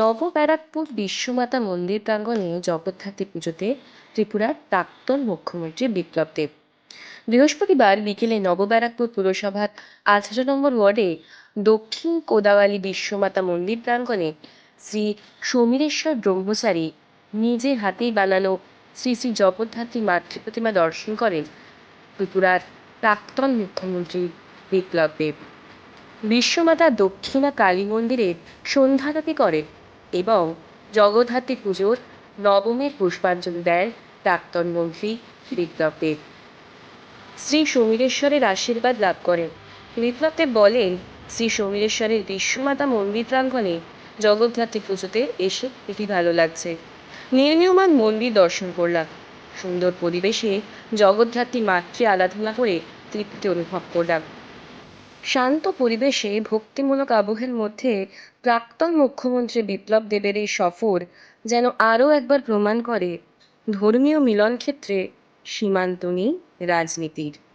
নবব্যারাকপুর বিশ্বমাতা মন্দির প্রাঙ্গণে জগদ্ধাত্রী পুজোতে ত্রিপুরার প্রাক্তন মুখ্যমন্ত্রী বিপ্লব দেব। বৃহস্পতিবার বিকেলে নবব্যারাকপুর পুরসভার আঠারো নম্বর ওয়ার্ডে দক্ষিণ কোদাওয়ালি বিশ্বমাতা মন্দির প্রাঙ্গণে শ্রী সমীরেশ্বর ব্রহ্মচারী নিজে হাতেই বানানো শ্রী শ্রী জগদ্ধাত্রী মাতৃ প্রতিমা দর্শন করেন ত্রিপুরার প্রাক্তন মুখ্যমন্ত্রী বিপ্লব দেব। বিশ্বমাতা দক্ষিণা কালী মন্দিরে সন্ধ্যারতি করেন। এবং জগদ্ধাত্রী পুজোর নবমীর পুষ্পাঞ্জলি দেন প্রাক্তন মন্ত্রী বিপ্লব দেব শ্রী সমীরেশ্বরের আশীর্বাদ লাভ করেন। বিপ্লব দেব বলেন, শ্রী সমীরেশ্বরের বিশ্বমাতা মন্দির প্রাঙ্গণে জগদ্ধাত্রী পুজোতে এসে এটি ভালো লাগছে। নির্মীয়মান মন্দির দর্শন করলাম। সুন্দর পরিবেশে জগদ্ধাত্রী মাতৃ আরাধনা করে তৃপ্তি অনুভব করলাম। শান্ত পরিবেশে ভক্তিমূলক আবহের মধ্যে প্রাক্তন মুখ্যমন্ত্রী বিপ্লব দেবের এই সফর যেন আরও একবার প্রমাণ করে ধর্মীয় মিলন ক্ষেত্রে সীমান্ত নেই রাজনীতির।